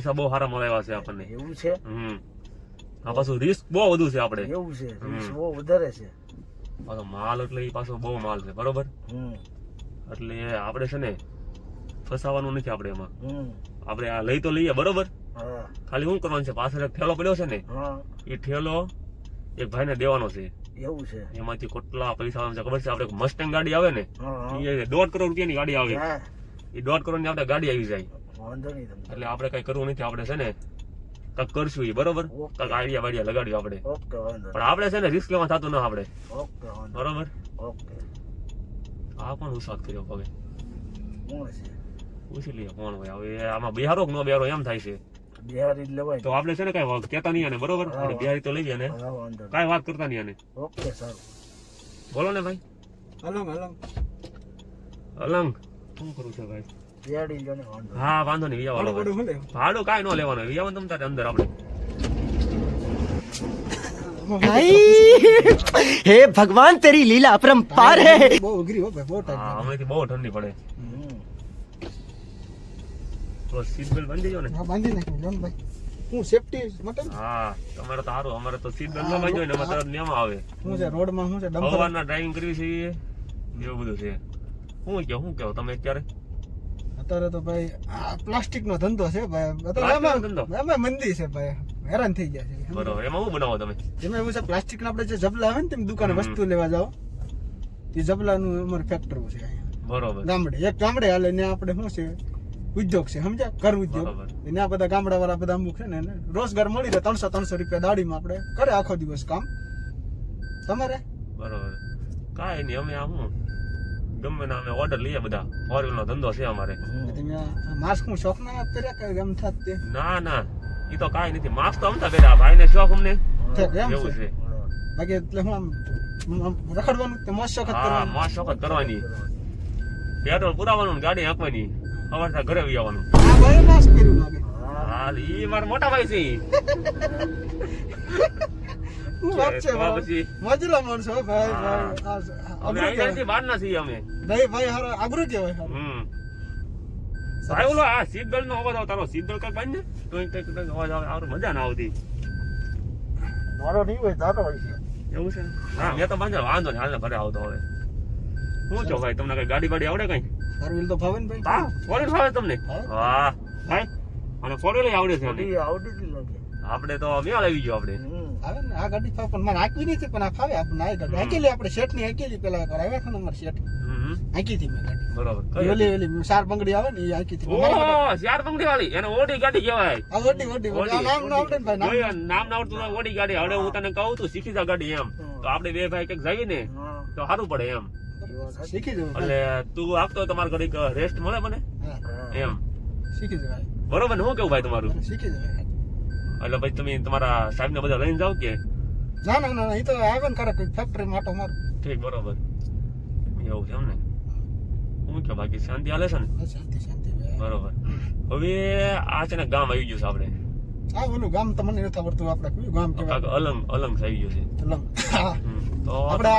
પૈસા બહુ સારા મળ્યા છે આપણને. એવું છે? હમ. આ પાછું રિસ્ક બહુ વધુ છે આપણે. એવું છે. રિસ્ક બહુ વધારે છે. પાછો માલ એટલે એ પાછો બહુ માલ છે બરોબર? એટલે આપણે છે ને ફસાવાનું નથી આપણે એમાં. આપણે આ લઈ તો લઈએ બરોબર? ખાલી શું કરવાનું છે? પાછળ એક ઠેલો પડ્યો છે ને એ ઠેલો એક ભાઈને દેવાનો છે. એવું છે. એમાંથી કેટલા પૈસા છે ખબર છે? આપણે મસ્ટેંગ ગાડી આવે ને. એ દોઢ કરોડ રૂપિયાની ગાડી આવે. એ દોઢ કરોડની આપણે ગાડી આવી જાય. વાંધો નહીં એટલે આપણે કઈ કરવું નથી આપણે છે ને કંઈક કરશું એ બરોબર? કંઈક આઈડિયા વાડિયા લગાડ્યું આપણે. ઓકે વાંધો પણ આપણે છે ને રિસ્ક લેવા થતું ના આપણે. ઓકે બરોબર? ઓકે. આ પણ ઉસાદ કર્યો હવે? કોણ છે? પૂછી લઈએ કોણ હોય. હવે આમાં બિહારો કે નો બિહારો એમ થાય છે. બિહારી જ લેવાય તો આપણે છે ને કઈ કેતા નહીં આને બરોબર? આપણે બિહારી તો લઈએ ને. કઈ વાત કરતા નહીં આને. ઓકે સારું. બોલો ને ભાઈ. અલંગ અલંગ. અલંગ? શું કરું છે ભાઈ? હા વાંધો નહીં વિયાવાળો ભાડું કાંઈ ન લેવાનું વિયાવાન તમ તારે અંદર આપણે. હે ભગવાન તેરી લીલા અપરંપાર હે. બહુ અઘરી હો ભાઈ બહુ હા હમણાંથી બહુ ઠંડી પડે. તો સીટ બેલ્ટ બાંધી દેજો ને. હા બાંધી નાખ્યું જોન ભાઈ. હું સેફટી મતલબ હા તમારે તો હારું અમારે તો સીટ બેલ્ટ ન બાંધ્યો ને અમારે તરત આવે. હું છે રોડમાં હું છે ડમ્પર? ડ્રાઇવિંગ કરવી છે એવું બધું છે. હું કે હું કહો તમે અત્યારે? અત્યારે તો ભાઈ આ પ્લાસ્ટિક નો ધંધો છે ભાઈ. એમાં મંદી છે ભાઈ. હેરાન થઈ ગયા છે. બરોબર એમાં શું બનાવો તમે? એમાં એવું છે પ્લાસ્ટિક ના આપણે જે જબલા આવે ને તેમ દુકાને વસ્તુ લેવા જાઓ તે જબલાનું અમારું ફેક્ટરી છે બરોબર. ગામડે. એક ગામડે હાલે ને આપણે શું છે ઉદ્યોગ છે સમજ્યા? ઘર ઉદ્યોગ. એના બધા ગામડા વાળા બધા અમુક છે ને રોજગાર મળી રહે ત્રણસો ત્રણસો રૂપિયા દાડીમાં આપણે કરે આખો દિવસ કામ. તમારે? બરોબર. કાંઈ નહીં અમે આમ શું ગમે ના અમે ઓર્ડર લઈએ બધા. ફોર નો ધંધો છે અમારે. માસ્ક હું શોખ ના પહેર્યા કે ગમ થાત ના ના. એ તો કાઈ નથી. માસ્ક તો અમતા પહેર્યા ભાઈ ને શોખ અમને? એવું છે. બાકી એટલે હું આમ રખડવાનું તે મોજ શોખ જ હા કરવાનું? માં શોખ કરવાની. પેટ્રોલ પુરાવાનું ને ગાડી હાંકવાની. ત્યાં ઘરે આવી આવવાનું. આ ભાઈ માસ્ક લાગે. હાલ ઈ મારા મોટા ભાઈ છે. વાત છે પછી મોજલા માણસો ભાઈ ભાઈ અમે અઘરું અહીંયાથી કહેવાય. બહાર ના છીએ અમે. ભાઈ ભાઈ હારો આગ્રહ કહેવાય હમ. ભાઈ ઓલો આ સીટ બેલ્ટ નો અવાજ આવે તારો સીટ બેલ્ટ કઈ ને તો કંઈક કંઈક અવાજ આવે આવું મજા ના આવતી. મારો નહીં હોય તારો હોય છે. એવું છે? હા મેં તો વાંધો નહીં હાલ ઘરે આવતો હવે. શું છો ભાઈ તમને કઈ ગાડી બાડી આવડે કઈ? ફોર વ્હીલ તો ભાવે ને ભાઈ. હા ફોર વ્હીલ ફાવે તમને? વાહ ભાઈ અને ફોર વ્હીલ આવડે છે. આવડી આવડી આપણે તો મેળ આવી ગયો આપણે. આવે ને આ ગાડી ફાવે પણ મને આંકવી નથી પણ આ ફાવે આપણને આ ગાડી. આંકેલી આપણે શેઠની આંકેલી. પેલા એકવાર આવ્યા છે ને અમારે શેઠ. આંકી હતી મેં ગાડી. બરોબર. ઓલી ઓલી ચાર બંગડી આવે ને એ આંકી હતી ઓહો ચાર બંગડી વાળી. એને ઓડી ગાડી કહેવાય. આ ઓડી ઓડી નામ ના આવડે ને ભાઈ નામ નામ ના આવડતું ઓડી ગાડી. હવે હું તને કહું તું શીખી જા ગાડી એમ. તો આપણે બે ભાઈ કંઈક જઈએ ને તો સારું પડે એમ. શીખી જવું એટલે તું આપતો તમારે ઘડીક રેસ્ટ મળે મને? એમ. શીખી જવાય. બરોબર શું કેવું ભાઈ તમારું? શીખી જવાય. એટલે ભાઈ તમે તમારા સાહેબ ને બધા લઈને જાવ કે? ના ના ના એ તો આવે ને કરે ફેક્ટરી માટો મારો. ઠીક બરોબર. એવું છે એમ ને? હું કે બાકી શાંતિ હાલે છે ને? શાંતિ શાંતિ બરોબર. હવે આ છે ને ગામ આવી ગયું છે આપણે. આ ઓલું ગામ તો મને નથી આવડતું આપણે કયું ગામ કહેવાય? અલંગ અલંગ થઈ ગયું છે. અલંગ. તો આપણે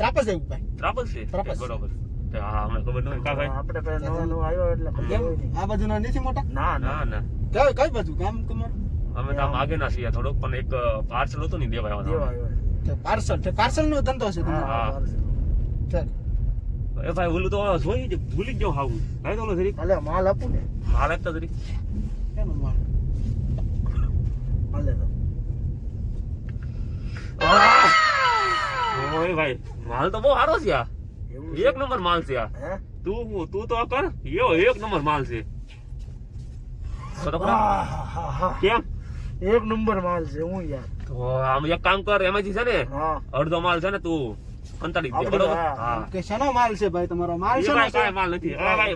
ત્રાપસ એવું ભાઈ ત્રાપસ છે? ત્રાપસ. બરોબર. તો આપણે પેલા નવો નવો આવ્યો એટલે. આ બાજુ નથી મોટા? ના ના. ના કઈ બાજુ? ગામ તમારું? અમે તો આમ આગે ના છીએ થોડોક પણ એક પાર્સલ હતું ને દેવા દેવા પાર્સલ છે પાર્સલ નો ધંધો છે હા. હા. ચાલ. એ ભાઈ ઓલું તો જોઈ જ ભૂલી જ ગયો હાવું. ભાઈ તો ઓલો જરી અલે માલ આપું ને. માલ આપતા જરી કેમ માલ? અલે તો. ઓય ભાઈ માલ તો બહુ સારો છે આ. એક નંબર માલ છે આ. હે? તું તું તો આ કર. યો એક નંબર માલ છે. તો તો. કેમ? એક નંબર માલ છે હું યાર. તો આમ એક કામ કર એમાંથી છે ને અડધો માલ છે ને તું કંટાળી દે બરોબર? હા. હા. કે શેનો માલ છે ભાઈ તમારો? માલ છે? ભાઈ માલ નથી. હા,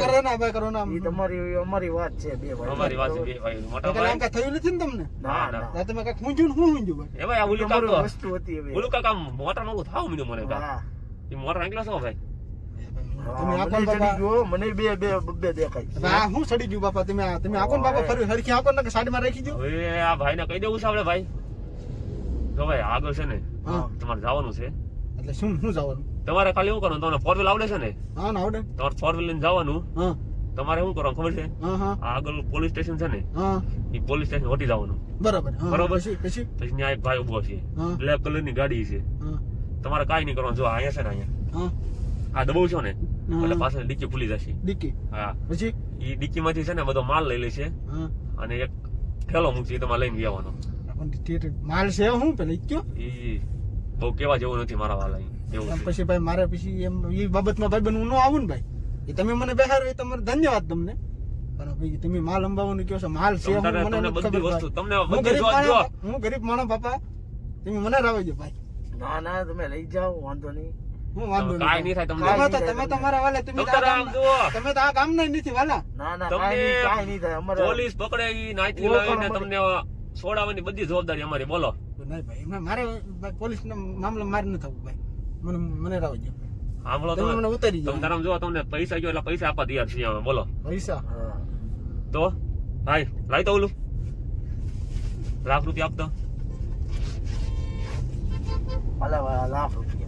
કરો ના ભાઈ કરો ના તમારી અમારી વાત છે બે ભાઈ. અમારી વાત છે બે ભાઈ. મોટા ભાઈ. કાંઈ થયું નથી ને તમને? ના ના. ના. તમે કાંઈક ને હું ઊંધું ભાઈ એ ભાઈ આ ઓલું કામ વસ્તુ હતી હવે. ઓલું કામ મોટા નવું થાવ મીનું મને હા. એ મોટા નાખલો છો ભાઈ? તમે મને બાપા ચડી મને બે બે બે દેખાય. હવે હું સડી ગયું બાપા તમે તમે આખો ને બાપા ફરી હરખી આખો ને કે સાઈડમાં રાખી દો એ આ ભાઈને કહી દેવું છે આપણે ભાઈ. જો ભાઈ આગળ છે ને તમારે જવાનું છે. એટલે શું શું જવાનું? તમારે ખાલી શું કરવાનું તમને ફોર વ્હીલ આવડે છે ને? હા ના આવડે. તમારે ફોર વ્હીલ લઈને જવાનું. તમારે શું કરવાનું ખબર છે? આગળ પોલીસ સ્ટેશન છે ને એ પોલીસ સ્ટેશન હોટી જવાનું. બરાબર બરાબર. પછી પછી? પછી ત્યાં એક ભાઈ ઊભો છે. બ્લેક કલરની ગાડી છે. તમારે કાઈ નહીં કરવાનું જો અહીંયા છે ને અહીંયા. હા. આ દબાવ છો ને. એટલે પાછળ ડીકી ખુલી જશે. ડીકી? હા. પછી? એ ડીકી માંથી છે ને બધો માલ લઈ લેશે અને એક થેલો મૂકશે તમારે લઈને જવાનો માલ છે હું પેલા? ઈ કયો? બહુ કેવા જેવું નથી મારા વાલા એવું પછી ભાઈ મારે પછી એમ એ બાબતમાં ભાઈ બન હું ન આવું ને ભાઈ. એ તમે મને બેહારો એ તમારો ધન્યવાદ તમને. પણ ભાઈ તમે માલ અંબાવાનું કયો છો? માલ છે હું મને બધી વસ્તુ તમને હું ગરીબ માણસ હું ગરીબ માણસ બાપા. તમે મને રાવજો ભાઈ. ના ના તમે લઈ જાઓ વાંધો નહીં. હું વાંધો કાઈ નહીં થાય તમને. તમે તો તમે તમારા વાલે તમે તો આમ જુઓ. તમે તો આ ગામ નથી વાલા. ના ના તમને કાંઈ નહીં કાંઈ નહીં થાય. અમારે પોલીસ પકડે ઈ નાઈથી લઈને તમને છોડાવવાની બધી જવાબદારી અમારી. બોલો. નહીં ભાઈ એમાં મારે પોલીસ પોલીસ મામલો મારે ન થવું ભાઈ. મને મને રાવ જો સાંભળો તમે મને ઉતારી તમે જાઓ તારામ જો તમને પૈસા ગયો એટલે પૈસા આપવા તૈયાર છીએ અમે. બોલો. પૈસા? તો? ભાઈ લાવી તો ઓલું. લાખ રૂપિયા આપતો. લાખ રૂપિયા.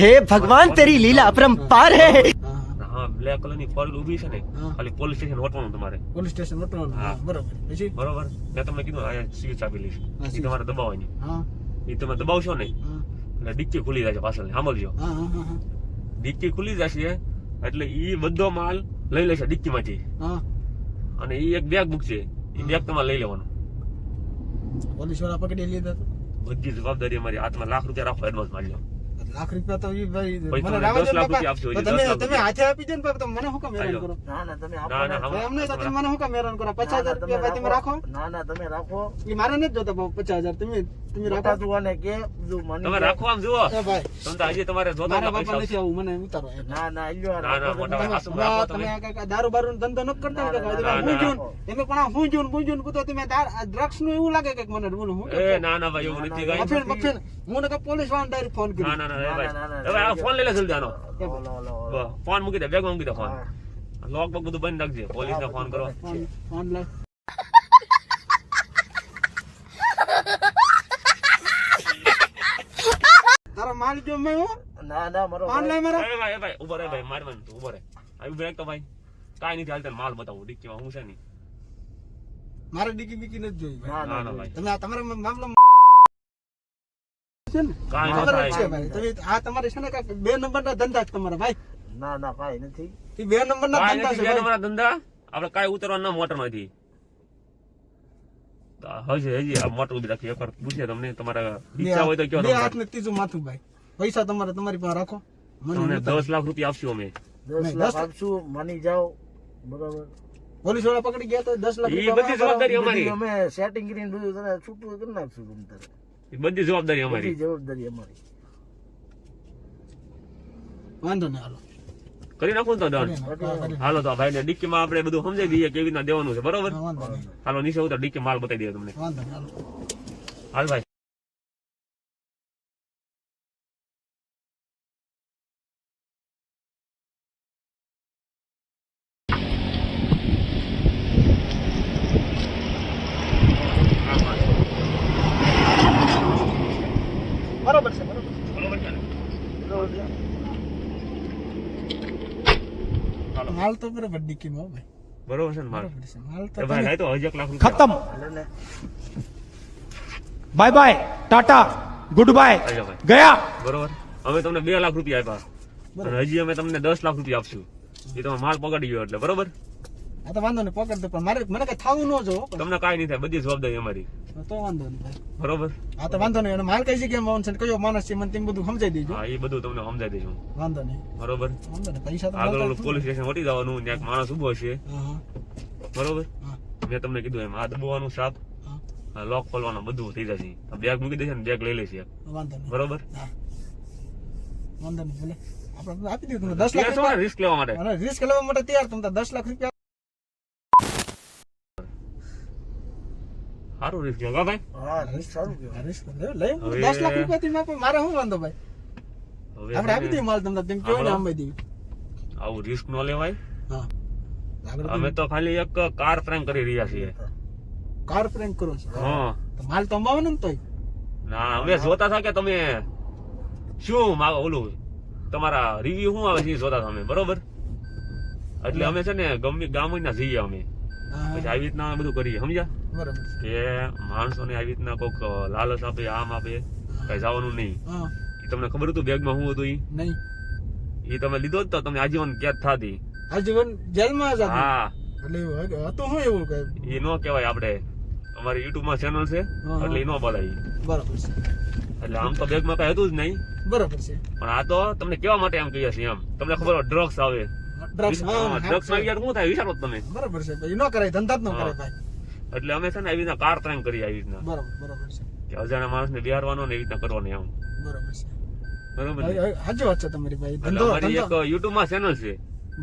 હે ભગવાન તેરી લીલા અપરંપાર હે. હા. બ્લેક કલરની ફોર ઊભી છે ને ખાલી પોલીસ સ્ટેશન વટવાનું તમારે. પોલીસ સ્ટેશન વટવાનું હા. બરોબર. પછી? બરોબર. મેં તમને કીધું આ સીટ આપેલી છે. એ તમારે દબાવવાની. હા. એ તમે દબાવશો ને એટલે ડિક્કી ખુલી જશે પાછળ સાંભળજો. ડિક્કી ખુલી જશે એટલે એ બધો માલ લઈ લેશે ડિક્કી માંથી અને એ એક બેગ મૂકશે એ બેગ તમારે લઈ લેવાનું. પોલીસવાળા પકડી લીધા બધી જવાબદારી અમારી. હાથમાં લાખ રૂપિયા રાખો એડવાન્સ લો લાખ રૂપિયા તો ઈ ભાઈ મને તમે રાવા દસ લાખ બાપા. રૂપિયા તમે તમે હાથે આપી દે ને બાપા, તો મને શું કામ હેરાન કરો ના ના તમે આપો ના, ના, ને. હા. ભાઈ, અમને તો તમે મને શું કામ હેરાન કરો. પચાસ ના, હજાર ના, રૂપિયા ભાઈ તમે રાખો. ના ના તમે રાખો. એ મારે નથી જોતા પચાસ હજાર. તમે તમે રાખો. રાખો જુવાને કે જો મને તમે રાખો આમ જુઓ. એ ભાઈ. તમને આજે તમારે જોતા મારા પૈસા. નથી આવું મને ઉતારો ના ના લ્યો ના, ના, મોટા તમે. રાખો તમે. તમે. દારૂ બારૂ નો ધંધો ન કરતા કે કાંઈ? ના, તમે ના, પણ હું જોન હું જોન કુતો તમે ડ્રગ્સનું એવું લાગે કે મને બોલું હું એ ના ના ભાઈ એવું નથી ગાઈ મફેન મફેન હું ને પોલીસવાળા ડાયરેક્ટ ફોન કર્યો. ના ના હવે આ ફોન લઈ લે જલ્દી આનો ઓલો, ઓલો, ઓલો. બસ, ફોન મૂકી દે બેગમાં મૂકી દે ફોન લોક બોક બધું બંધ રાખજે પોલીસ ને ફોન કરો ફોન ફોન તારો માલ જો મેં હું ના ના મારો ફોન લાવ મારો એ ભાઈ ભાઈ ઊભો રે ભાઈ માર મન ઊભો રે આવી બ્રેક તો ભાઈ કાઈ નથી હાલતા માલ બતાવું ડિક્કીમાં હું છે નહીં મારે ડીકી બીકી નથી જોઈ ના ના ના ના ભાઈ તમે આ તમારા મામલો છે ને? કાંઈ છે ભાઈ. તમે આ તમારે છે ને બે નંબર ના ધંધા છે તમારા ભાઈ. ના ના કાંઈ નથી. એ બે નંબર ના ધંધા છે બે ભાઈ. નંબરના ધંધા? આપણે કાંઈ ઉતરવાના મોટરમાંથી હજી હજી આ મોટર ઊભી રાખી એકવાર પૂછે તમને તમારા ઈચ્છા હોય તો કયો બે હાથ ને ત્રીજું માથું ભાઈ. પૈસા તમારે તમારી પાસે રાખો. મને દસ લાખ રૂપિયા આપશું અમે. દસ લાખ આપશું માની જાઓ. બરાબર. પોલીસવાળા પકડી ગયા તો દસ લાખ બધી જવાબદારી અમારી. અમે સેટિંગ કરીને બધું તને છૂટું કરી નાખશું ઈ બધી જવાબદારી અમારી. જવાબદારી અમારી. વાંધો નહીં હાલો. કરી નાખો તો ડન હાલો તો આ ભાઈને ડિક્કીમાં આપણે બધું સમજાઈ દઈએ કેવી રીતના દેવાનું છે બરોબર? હાલો નીચે ઉતર ડિક્કી માલ બતાવી દઈએ તમને. હાલ ભાઈ બરોબર છે બરોબર બરોબર છે ને? હાલો માલ તો બરોબર ડીકીમાં ભાઈ બરોબર છે માલ? માલ તો ભાઈ લાય તો હજાર લાખ ખતમ. Bye bye tata good bye. ગયા? બરોબર? હવે તમને બે લાખ રૂપિયા આપ્યા. હજી અમે તમને દસ લાખ રૂપિયા આપશું. એ તમે માલ પકડી ગયો એટલે બરોબર? આ તો વાંધો નહીં પકડ પણ મારે મને કઈ થવું ન જો તમને કાંઈ નહીં થાય બધી જવાબદારી અમારી. તો વાંધો નહીં ભાઈ. બરોબર? હા તો વાંધો નહીં અને માલ કઈ જગ્યામાં આવવાનું છે કયો માણસ છે મને તેમ બધું સમજાઈ દેજો. હા એ બધું તમને સમજાઈ દઈશું વાંધો નહીં. બરોબર? વાંધો નહીં પૈસા તો આગળ પોલીસ સ્ટેશન વટી જવાનું ત્યાં માણસ ઊભો છે. બરોબર? મેં તમને કીધું એમ આ દબાવવાનું સાપ. લોક ખોલવાનું બધું થઈ જશે. બેગ મૂકી દેશે ને બેગ લઈ લેશે બરોબર? વાંધો નહીં ભલે. આપણે આપી દીધું દસ લાખ રિસ્ક લેવા માટે. અને રિસ્ક લેવા માટે તૈયાર તમને દસ લાખ રૂપિયા સારું રિસ્ક લેવા ભાઈ. હા રિસ્ક સારું રિસ્ક લે લઈ હવે- દસ લાખ રૂપિયા થી મેં મારે શું વાંધો ભાઈ? હવે આપણે આપી દઈએ માલ તમને તેમ કેવું ને આંબાઈ દેવી આવું રિસ્ક ન લેવાય. હા. અમે તો ખાલી એક કાર પ્રેમ કરી રહ્યા છીએ. કાર પ્રેન્ક કરો છો. હા. તો માલ તો અંબાવવાનો ને તોય? ના અમે જોતા હતા કે તમે શું માગો? ઓલું તમારા રિવ્યુ શું આવે છે જોતા તમે બરોબર? એટલે અમે છે ને ગમે ગામના જઈએ અમે. પછી આવી રીતના બધું કરીએ સમજ્યા? બરાબર માણસો કે માણસોને આવી રીતના કોઈક લાલચ આપે આમ આપે કઈ જવાનું નહીં. એ તમને ખબર હતું બેગમાં શું હતું ઈ? નહીં. એ તમે લીધો તો તમને આજીવન કેદ થાતી. આજીવન જેલમાં જ હા. એટલે હતું શું એવું કઈ એ નો કહેવાય આપણે. અમારી યુટ્યુબમાં ચેનલ છે એટલે એ નો બોલાય. બરાબર છે. એટલે આમ તો બેગમાં કઈ હતું જ નહીં. બરાબર છે. પણ આ તો તમને કેવા માટે એમ કહીએ છીએ એમ? તમને ખબર હોય ડ્રગ્સ આવે. ડ્રગ્સ ડ્રગ્સમાં યાર શું થાય? વિચારો તમે. બરાબર છે ભાઈ ન કરાય ધંધા જ ન કરાય ભાઈ. એટલે અમે છે ને આવી રીતના કાર ત્રણ કરી આવી રીતના. બરાબર બરાબર છે. કે અજાણ્યા માણસને બિહારવાનો ને એવી રીતના કરવાની આમ. બરાબર છે. બરાબર સાચી વાત છે તમારી ભાઈ. ધંધો અમારી એક યુટ્યુબમાં ચેનલ છે.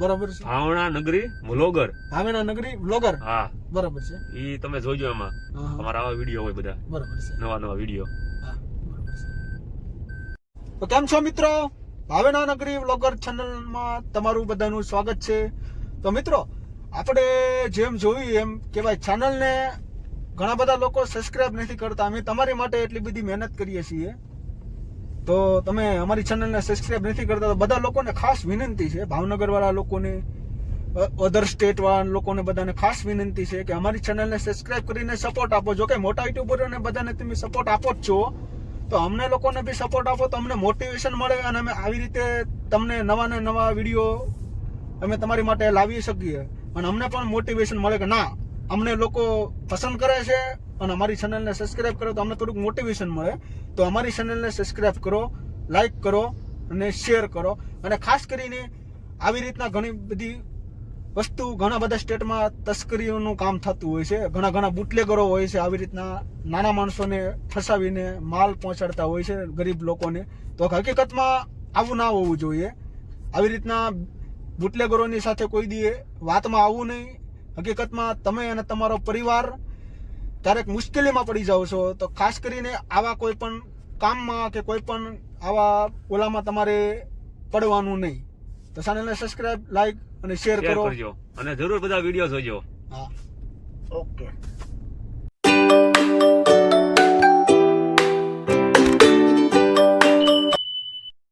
બરાબર છે. ભાવણા નગરી વ્લોગર. ભાવેના નગરી બ્લોગર હા. બરાબર છે. ઈ તમે જોજો એમાં. અમારા આવા વીડિયો હોય બધા. બરાબર છે. નવા નવા વીડિયો. હા, બરાબર છે. તો કેમ છો મિત્રો? ભાવેના નગરી વ્લોગર ચેનલમાં તમારું બધાનું સ્વાગત છે. તો મિત્રો, આપણે જેમ જોયું એમ કે ભાઈ ચેનલને ઘણા બધા લોકો સબસ્ક્રાઇબ નથી કરતા. અમે તમારી માટે એટલી બધી મહેનત કરીએ છીએ. તો તમે અમારી ચેનલને સબસ્ક્રાઇબ નથી કરતા તો બધા લોકોને ખાસ વિનંતી છે, ભાવનગરવાળા લોકોને અધર સ્ટેટવાળા લોકોને બધાને ખાસ વિનંતી છે કે અમારી ચેનલને સબસ્ક્રાઇબ કરીને સપોર્ટ આપો. જો કે મોટા યુટ્યુબરોને બધાને તમે સપોર્ટ આપો જ છો. તો અમને લોકોને બી સપોર્ટ આપો, તો અમને મોટિવેશન મળે અને અમે આવી રીતે તમને નવા ને નવા વીડિયો અમે તમારી માટે લાવી શકીએ. અને અમને પણ મોટિવેશન મળે કે ના, અમને લોકો પસંદ કરે છે અને અમારી ચેનલને સબસ્ક્રાઇબ કરો તો અમને થોડુંક મોટિવેશન મળે. તો અમારી ચેનલને સબસ્ક્રાઈબ કરો લાઈક કરો અને શેર કરો. અને ખાસ કરીને આવી રીતના ઘણી બધી વસ્તુ ઘણા બધા સ્ટેટમાં તસ્કરીઓનું કામ થતું હોય છે. ઘણા ઘણા બુટલેગરો હોય છે આવી રીતના નાના માણસોને ફસાવીને માલ પહોંચાડતા હોય છે ગરીબ લોકોને. તો હકીકતમાં આવું ના હોવું જોઈએ. આવી રીતના બુટલેગરોની સાથે કોઈ દીએ વાતમાં આવવું નહીં. હકીકતમાં તમે અને તમારો પરિવાર ક્યારેક મુશ્કેલીમાં પડી જાઓ છો, તો ખાસ કરીને આવા કોઈ પણ કામમાં કે કોઈ પણ આવા ઓલામાં તમારે પડવાનું નહીં. તો ચેનલને સબસ્ક્રાઇબ લાઈક અને શેર કરો. અને જરૂર બધા વીડિયો જોજો. હા. ઓકે